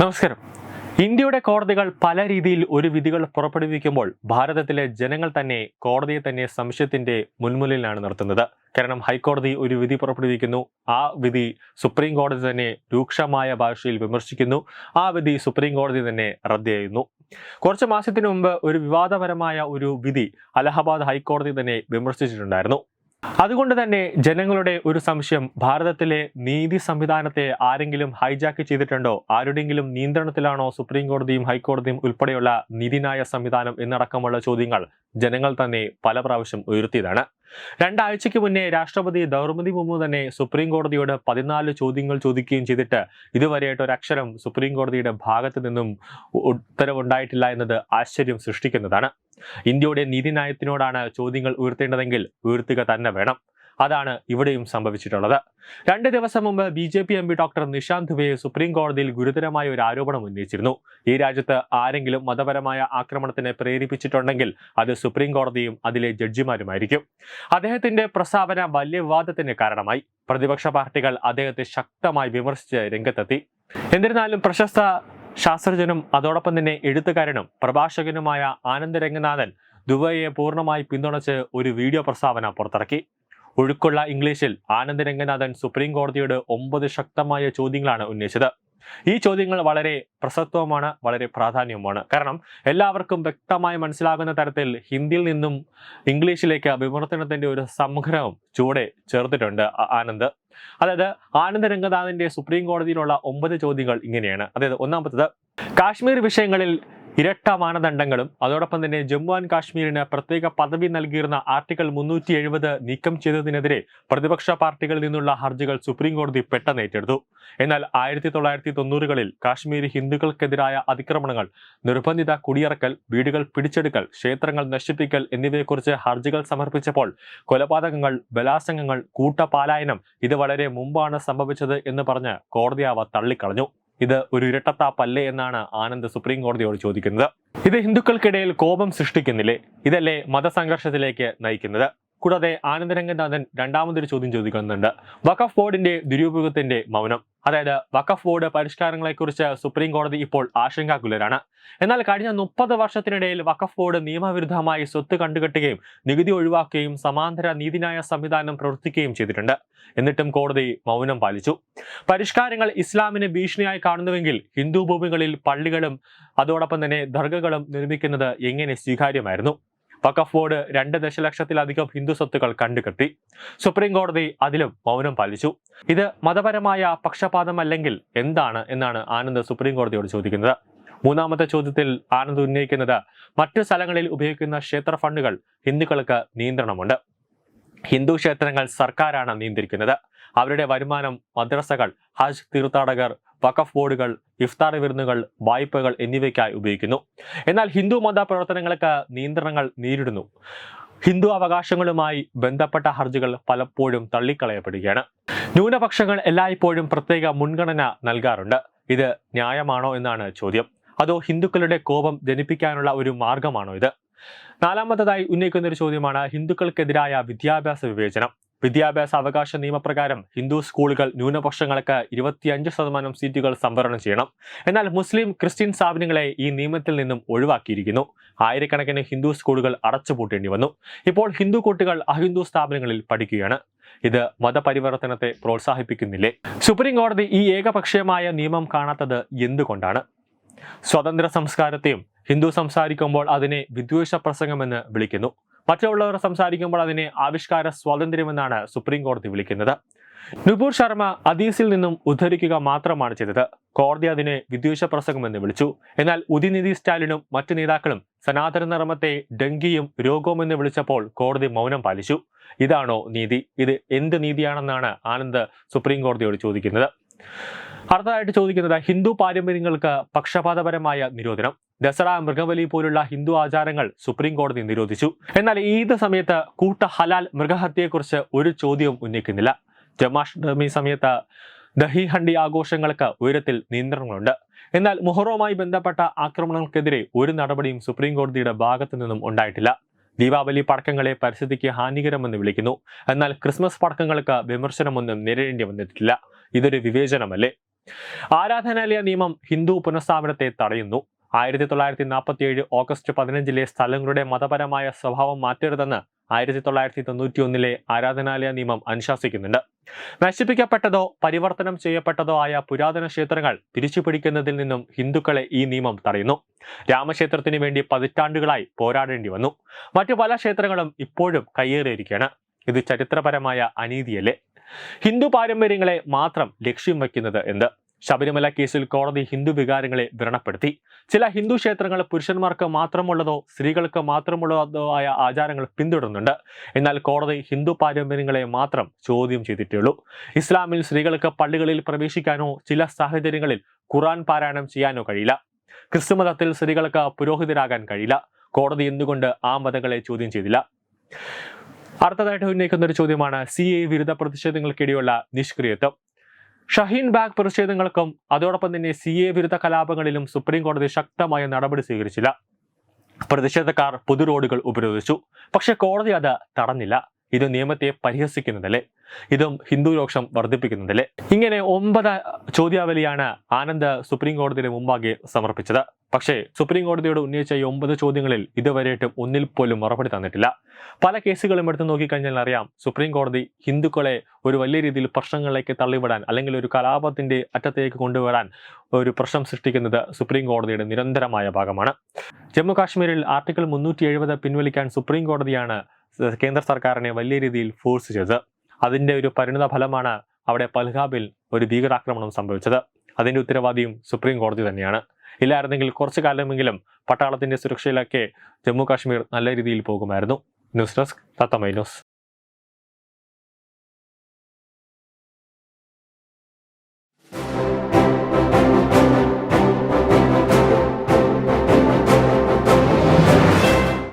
നമസ്കാരം. ഇന്ത്യയുടെ കോടതികൾ പല രീതിയിൽ ഒരു വിധികൾ പുറപ്പെടുവിക്കുമ്പോൾ ഭാരതത്തിലെ ജനങ്ങൾ തന്നെ കോടതിയെ തന്നെ സംശയത്തിന്റെ മുൻമുലയിലാണ് നിർത്തുന്നത്. കാരണം ഹൈക്കോടതി ഒരു വിധി പുറപ്പെടുവിക്കുന്നു. ആ വിധി സുപ്രീം കോടതി തന്നെ രൂക്ഷമായ ഭാഷയിൽ വിമർശിക്കുന്നു. ആ വിധി സുപ്രീം കോടതി തന്നെ റദ്ദ് കുറച്ച് മാസത്തിനു മുമ്പ് ഒരു വിവാദപരമായ ഒരു വിധി അലഹബാദ് ഹൈക്കോടതി തന്നെ വിമർശിച്ചിട്ടുണ്ടായിരുന്നു. അതുകൊണ്ട് തന്നെ ജനങ്ങളുടെ ഒരു സംശയം ഭാരതത്തിലെ നീതി സംവിധാനത്തെ ആരെങ്കിലും ഹൈജാക്ക് ചെയ്തിട്ടുണ്ടോ? ആരുടെയെങ്കിലും നിയന്ത്രണത്തിലാണോ സുപ്രീം കോടതിയും ഹൈക്കോടതിയും ഉൾപ്പെടെയുള്ള നീതിന്യായ സംവിധാനം എന്നടക്കമുള്ള ചോദ്യങ്ങൾ ജനങ്ങൾ തന്നെ പല പ്രാവശ്യം ഉയർത്തിയതാണ്. രണ്ടാഴ്ചയ്ക്ക് മുന്നേ രാഷ്ട്രപതി ദ്രൗപദി മുർമു തന്നെ സുപ്രീം കോടതിയോട് പതിനാല് ചോദ്യങ്ങൾ ചോദിക്കുകയും ചെയ്തിട്ട് ഇതുവരെയായിട്ട് അക്ഷരം സുപ്രീം കോടതിയുടെ ഭാഗത്ത് നിന്നും ഉത്തരവുണ്ടായിട്ടില്ല എന്നത് ആശ്ചര്യം സൃഷ്ടിക്കുന്നതാണ്. ഇന്ത്യയുടെ നീതിന്യായത്തിനോടാണ് ചോദ്യങ്ങൾ ഉയർത്തേണ്ടതെങ്കിൽ ഉയർത്തുക തന്നെ വേണം. അതാണ് ഇവിടെയും സംഭവിച്ചിട്ടുള്ളത്. രണ്ട് ദിവസം മുമ്പ് B J P M P doctor Nishant Dubey supreme കോടതിയിൽ ഗുരുതരമായ ഒരു ആരോപണം ഉന്നയിച്ചിരുന്നു. ഈ രാജ്യത്ത് ആരെങ്കിലും മതപരമായ ആക്രമണത്തിന് പ്രേരിപ്പിച്ചിട്ടുണ്ടെങ്കിൽ അത് സുപ്രീം കോടതിയും അതിലെ ജഡ്ജിമാരുമായിരിക്കും. അദ്ദേഹത്തിന്റെ പ്രസ്താവന വലിയ വിവാദത്തിന് കാരണമായി. പ്രതിപക്ഷ പാർട്ടികൾ അദ്ദേഹത്തെ ശക്തമായി വിമർശിച്ച് രംഗത്തെത്തി. എന്നിരുന്നാലും പ്രശസ്ത ശാസ്ത്രജ്ഞനും അതോടൊപ്പം തന്നെ എഴുത്തുകാരനും പ്രഭാഷകനുമായ ആനന്ദ് രംഗനാഥൻ ദുബൈയെ പൂർണമായി പിന്തുണച്ച് ഒരു വീഡിയോ പ്രസ്താവന പുറത്തിറക്കി. ഒഴുക്കുള്ള ഇംഗ്ലീഷിൽ ആനന്ദ് രംഗനാഥൻ സുപ്രീം കോടതിയുടെ ഒമ്പത് ശക്തമായ ചോദ്യങ്ങളാണ് ഉന്നയിച്ചത്. ഈ ചോദ്യങ്ങൾ വളരെ പ്രസക്തവുമാണ് വളരെ പ്രാധാന്യവുമാണ്. കാരണം എല്ലാവർക്കും വ്യക്തമായി മനസ്സിലാകുന്ന തരത്തിൽ ഹിന്ദിയിൽ നിന്നും ഇംഗ്ലീഷിലേക്ക് വിമർത്തനത്തിന്റെ ഒരു സംഗ്രഹം ചൂടെ ചേർത്തിട്ടുണ്ട് ആനന്ദ്. അതായത് ആനന്ദ് രംഗനാഥിന്റെ സുപ്രീം കോടതിയിലുള്ള ഒമ്പത് ചോദ്യങ്ങൾ ഇങ്ങനെയാണ്. അതായത് ഒന്നാമത്തത് കാശ്മീർ വിഷയങ്ങളിൽ ഇരട്ട മാനദണ്ഡങ്ങളും അതോടൊപ്പം തന്നെ ജമ്മു ആൻഡ് കാശ്മീരിന് പ്രത്യേക പദവി നൽകിയിരുന്ന ആർട്ടിക്കിൾ മുന്നൂറ്റി എഴുപത് നീക്കം ചെയ്തതിനെതിരെ പ്രതിപക്ഷ പാർട്ടികളിൽ നിന്നുള്ള ഹർജികൾ സുപ്രീം കോടതി പെട്ടെന്ന് ഏറ്റെടുത്തു. എന്നാൽ ആയിരത്തി തൊള്ളായിരത്തി തൊണ്ണൂറുകളിൽ കാശ്മീരി ഹിന്ദുക്കൾക്കെതിരായ അതിക്രമണങ്ങൾ നിർബന്ധിത കുടിയിറക്കൽ വീടുകൾ പിടിച്ചെടുക്കൽ ക്ഷേത്രങ്ങൾ നശിപ്പിക്കൽ എന്നിവയെക്കുറിച്ച് ഹർജികൾ സമർപ്പിച്ചപ്പോൾ കൊലപാതകങ്ങൾ ബലാസംഗങ്ങൾ കൂട്ടപാലായനം ഇത് വളരെ മുമ്പാണ് സംഭവിച്ചത് എന്ന് പറഞ്ഞ് കോടതി അവ തള്ളിക്കളഞ്ഞു. ഇത് ഒരു ഇരട്ടത്താപ്പല്ലേ എന്നാണ് ആനന്ദ് സുപ്രീം കോടതിയോട് ചോദിക്കുന്നത്. ഇത് ഹിന്ദുക്കൾക്കിടയിൽ കോപം സൃഷ്ടിക്കുന്നില്ലേ? ഇതല്ലേ മതസംഘർഷത്തിലേക്ക് നയിക്കുന്നത്. കൂടാതെ ആനന്ദരംഗനാഥൻ രണ്ടാമതൊരു ചോദ്യം ചോദിക്കുന്നുണ്ട്. വഖഫ് ബോർഡിന്റെ ദുരുപയോഗത്തിന്റെ മൗനം. അതായത് വഖഫ് ബോർഡ് പരിഷ്കാരങ്ങളെക്കുറിച്ച് സുപ്രീം കോടതി ഇപ്പോൾ ആശങ്കാകുലരാണ്. എന്നാൽ കഴിഞ്ഞ മുപ്പത് വർഷത്തിനിടയിൽ വഖഫ് ബോർഡ് നിയമവിരുദ്ധമായി സ്വത്ത് കണ്ടുകെട്ടുകയും നികുതി ഒഴിവാക്കുകയും സമാന്തര നീതിന്യായ സംവിധാനം പ്രവർത്തിക്കുകയും ചെയ്തിട്ടുണ്ട്. എന്നിട്ടും കോടതി മൗനം പാലിച്ചു. പരിഷ്കാരങ്ങൾ ഇസ്ലാമിന് ഭീഷണിയായി കാണുന്നുവെങ്കിൽ ഹിന്ദു ഭൂമികളിൽ പള്ളികളും അതോടൊപ്പം തന്നെ ദർഗകളും നിർമ്മിക്കുന്നത് എങ്ങനെ സ്വീകാര്യമായിരുന്നു? വഖഫ് ബോർഡ് രണ്ട് ദശലക്ഷത്തിലധികം ഹിന്ദു സ്വത്തുക്കൾ കണ്ടുകെട്ടി. സുപ്രീം കോടതി അതിലും മൗനം പാലിച്ചു. ഇത് മതപരമായ പക്ഷപാതമല്ലെങ്കിൽ എന്താണ് എന്നാണ് ആനന്ദ് സുപ്രീം കോടതിയോട് ചോദിക്കുന്നത്. മൂന്നാമത്തെ ചോദ്യത്തിൽ ആനന്ദ് ഉന്നയിക്കുന്നത് മറ്റു സ്ഥലങ്ങളിൽ ഉപയോഗിക്കുന്ന ക്ഷേത്ര ഫണ്ടുകൾ ഹിന്ദുക്കൾക്ക് നിയന്ത്രണമുണ്ട്. ഹിന്ദു ക്ഷേത്രങ്ങൾ സർക്കാരാണ് നിയന്ത്രിക്കുന്നത്. അവരുടെ വരുമാനം മദ്രസകൾ ഹജ്ജ് തീർത്ഥാടകർ വഖഫ് ബോർഡുകൾ ഇഫ്താർ വിരുന്നുകൾ വായ്പകൾ എന്നിവയ്ക്കായി ഉപയോഗിക്കുന്നു. എന്നാൽ ഹിന്ദു മത പ്രവർത്തനങ്ങൾക്ക് നിയന്ത്രണങ്ങൾ നേരിടുന്നു. ഹിന്ദു അവകാശങ്ങളുമായി ബന്ധപ്പെട്ട ഹർജികൾ പലപ്പോഴും തള്ളിക്കളയപ്പെടുകയാണ്. ന്യൂനപക്ഷങ്ങൾ എല്ലായ്പ്പോഴും പ്രത്യേക മുൻഗണന നൽകാറുണ്ട്. ഇത് ന്യായമാണോ എന്നാണ് ചോദ്യം. അതോ ഹിന്ദുക്കളുടെ കോപം ജനിപ്പിക്കാനുള്ള ഒരു മാർഗമാണോ ഇത്? നാലാമത്തതായി ഉന്നയിക്കുന്ന ഒരു ചോദ്യമാണ് ഹിന്ദുക്കൾക്കെതിരായ വിദ്യാഭ്യാസ വിവേചനം. വിദ്യാഭ്യാസ അവകാശ നിയമപ്രകാരം ഹിന്ദു സ്കൂളുകൾ ന്യൂനപക്ഷങ്ങൾക്ക് ഇരുപത്തിയഞ്ച് ശതമാനം സീറ്റുകൾ സംവരണം ചെയ്യണം. എന്നാൽ മുസ്ലിം ക്രിസ്ത്യൻ സ്ഥാപനങ്ങളെ ഈ നിയമത്തിൽ നിന്നും ഒഴിവാക്കിയിരിക്കുന്നു. ആയിരക്കണക്കിന് ഹിന്ദു സ്കൂളുകൾ അടച്ചുപൂട്ടേണ്ടി വന്നു. ഇപ്പോൾ ഹിന്ദു കുട്ടികൾ അഹിന്ദു സ്ഥാപനങ്ങളിൽ പഠിക്കുകയാണ്. ഇത് മതപരിവർത്തനത്തെ പ്രോത്സാഹിപ്പിക്കുന്നില്ലേ? സുപ്രീം കോടതി ഈ ഏകപക്ഷീയമായ നിയമം കാണാത്തത് എന്തുകൊണ്ടാണ്? സ്വതന്ത്ര സംസ്കാരത്തെയും ഹിന്ദു സംസാരിക്കുമ്പോൾ അതിനെ വിദ്വേഷ പ്രസംഗമെന്ന് വിളിക്കുന്നു. മറ്റുള്ളവർ സംസാരിക്കുമ്പോൾ അതിനെ ആവിഷ്കാര സ്വാതന്ത്ര്യമെന്നാണ് സുപ്രീം കോടതി വിളിക്കുന്നത്. നുപൂർ ശർമ്മ അദീസിൽ നിന്നും ഉദ്ധരിക്കുക മാത്രമാണ് ചെയ്തത്. കോടതി അതിനെ വിദ്വേഷ പ്രസംഗമെന്ന് വിളിച്ചു. എന്നാൽ ഉദിനിധി സ്റ്റാലിനും മറ്റു നേതാക്കളും സനാതന ധർമ്മത്തെ ഡെങ്കിയും രോഗവും എന്ന് വിളിച്ചപ്പോൾ കോടതി മൗനം പാലിച്ചു. ഇതാണോ നീതി? ഇത് എന്ത് നീതിയാണെന്നാണ് ആനന്ദ് സുപ്രീം കോടതിയോട് ചോദിക്കുന്നത്. അടുത്തതായിട്ട് ചോദിക്കുന്നത് ഹിന്ദു പാരമ്പര്യങ്ങൾക്ക് പക്ഷപാതപരമായ നിരോധനം. ദസറ മൃഗബലി പോലുള്ള ഹിന്ദു ആചാരങ്ങൾ സുപ്രീം കോടതി നിരോധിച്ചു. എന്നാൽ ഈദ് സമയത്ത് കൂട്ട ഹലാൽ മൃഗഹത്യയെക്കുറിച്ച് ഒരു ചോദ്യവും ഉന്നയിക്കുന്നില്ല. ജന്മാഷ്ടമി സമയത്ത് ദഹി ഹണ്ടി ആഘോഷങ്ങൾക്ക് ഉയരത്തിൽ നിയന്ത്രണങ്ങളുണ്ട്. എന്നാൽ മുഹറവുമായി ബന്ധപ്പെട്ട ആക്രമണങ്ങൾക്കെതിരെ ഒരു നടപടിയും സുപ്രീം കോടതിയുടെ ഭാഗത്തു നിന്നും ഉണ്ടായിട്ടില്ല. ദീപാവലി പടക്കങ്ങളെ പരിസ്ഥിതിക്ക് ഹാനികരമെന്ന് വിളിക്കുന്നു. എന്നാൽ ക്രിസ്മസ് പടക്കങ്ങൾക്ക് വിമർശനമൊന്നും നേരിടേണ്ടി വന്നിട്ടില്ല. ഇതൊരു വിവേചനമല്ലേ? ആരാധനാലയ നിയമം ഹിന്ദു പുനഃസ്ഥാപനത്തെ തടയുന്നു. ആയിരത്തി തൊള്ളായിരത്തി നാൽപ്പത്തി ഏഴ് ഓഗസ്റ്റ് പതിനഞ്ചിലെ സ്ഥലങ്ങളുടെ മതപരമായ സ്വഭാവം മാറ്റരുതെന്ന് ആയിരത്തി തൊള്ളായിരത്തി തൊണ്ണൂറ്റി ഒന്നിലെ ആരാധനാലയ നിയമം അനുശാസിക്കുന്നുണ്ട്. നശിപ്പിക്കപ്പെട്ടതോ പരിവർത്തനം ചെയ്യപ്പെട്ടതോ ആയ പുരാതന ക്ഷേത്രങ്ങൾ തിരിച്ചുപിടിക്കുന്നതിൽ നിന്നും ഹിന്ദുക്കളെ ഈ നിയമം തടയുന്നു. രാമക്ഷേത്രത്തിനു വേണ്ടി പതിറ്റാണ്ടുകളായി പോരാടേണ്ടി വന്നു. മറ്റു പല ക്ഷേത്രങ്ങളും ഇപ്പോഴും കയ്യേറിയിരിക്കുകയാണ്. ഇത് ചരിത്രപരമായ അനീതിയല്ലേ? ഹിന്ദു പാരമ്പര്യങ്ങളെ മാത്രം ലക്ഷ്യം വയ്ക്കുന്നത് എന്ത്? ശബരിമല കേസിൽ കോടതി ഹിന്ദു വികാരങ്ങളെ വ്രണപ്പെടുത്തി. ചില ഹിന്ദു ക്ഷേത്രങ്ങൾ പുരുഷന്മാർക്ക് മാത്രമുള്ളതോ സ്ത്രീകൾക്ക് മാത്രമുള്ളതോ ആയ ആചാരങ്ങൾ പിന്തുടരുന്നുണ്ട്. എന്നാൽ കോടതി ഹിന്ദു പാരമ്പര്യങ്ങളെ മാത്രം ചോദ്യം ചെയ്തിട്ടുള്ളൂ. ഇസ്ലാമിൽ സ്ത്രീകൾക്ക് പള്ളികളിൽ പ്രവേശിക്കാനോ ചില സാഹചര്യങ്ങളിൽ ഖുറാൻ പാരായണം ചെയ്യാനോ കഴിയില്ല. ക്രിസ്തുമതത്തിൽ സ്ത്രീകൾക്ക് പുരോഹിതരാകാൻ കഴിയില്ല. കോടതി എന്തുകൊണ്ട് ആ മതങ്ങളെ ചോദ്യം ചെയ്തില്ല? അടുത്തതായിട്ട് ഉന്നയിക്കുന്ന ഒരു ചോദ്യമാണ് സി എ വിരുദ്ധ പ്രതിഷേധങ്ങൾക്കിടെയുള്ള നിഷ്ക്രിയത്വം. ഷഹീൻ ബാഗ് പ്രതിഷേധങ്ങൾക്കും അതോടൊപ്പം തന്നെ സി എ വിരുദ്ധ കലാപങ്ങളിലും സുപ്രീം കോടതി ശക്തമായ നടപടി സ്വീകരിച്ചില്ല. പ്രതിഷേധക്കാർ പൊതു റോഡുകൾ ഉപരോധിച്ചു. പക്ഷേ കോടതി അത് തടഞ്ഞില്ല. ഇത് നിയമത്തെ പരിഹസിക്കുന്നതല്ലേ? ഇതും ഹിന്ദു രോക്ഷം വർദ്ധിപ്പിക്കുന്നതല്ലേ? ഇങ്ങനെ ഒമ്പത് ചോദ്യാവലിയാണ് ആനന്ദ് സുപ്രീം കോടതിയുടെ മുമ്പാകെ സമർപ്പിച്ചത്. പക്ഷേ സുപ്രീം കോടതിയോട് ഉന്നയിച്ച ഈ ഒമ്പത് ചോദ്യങ്ങളിൽ ഇതുവരെയായിട്ടും ഒന്നിൽ പോലും മറുപടി തന്നിട്ടില്ല. പല കേസുകളും എടുത്തു നോക്കിക്കഴിഞ്ഞാൽ അറിയാം സുപ്രീം കോടതി ഹിന്ദുക്കളെ ഒരു വലിയ രീതിയിൽ പ്രശ്നങ്ങളിലേക്ക് തള്ളിവിടാൻ അല്ലെങ്കിൽ ഒരു കലാപത്തിന്റെ അറ്റത്തേക്ക് കൊണ്ടുവരാൻ ഒരു പ്രശ്നം സൃഷ്ടിക്കുന്നത് സുപ്രീം കോടതിയുടെ നിരന്തരമായ ഭാഗമാണ്. ജമ്മു കാശ്മീരിൽ ആർട്ടിക്കിൾ മുന്നൂറ്റി എഴുപത് പിൻവലിക്കാൻ സുപ്രീം കോടതിയാണ് കേന്ദ്ര സർക്കാരിനെ വലിയ രീതിയിൽ ഫോഴ്സ് ചെയ്തത്. അതിന്റെ ഒരു പരിണിത ഫലമാണ് അവിടെ പൽഗാബിൽ ഒരു ഭീകരാക്രമണം സംഭവിച്ചത്. അതിന്റെ ഉത്തരവാദിയും സുപ്രീം കോടതി തന്നെയാണ്. ഇല്ലായിരുന്നെങ്കിൽ കുറച്ചു കാലമെങ്കിലും പട്ടാളത്തിന്റെ സുരക്ഷയിലൊക്കെ ജമ്മു കാശ്മീർ നല്ല രീതിയിൽ പോകുമായിരുന്നു. ന്യൂസ് ഡെസ്ക് തത്തമൈ ന്യൂസ്.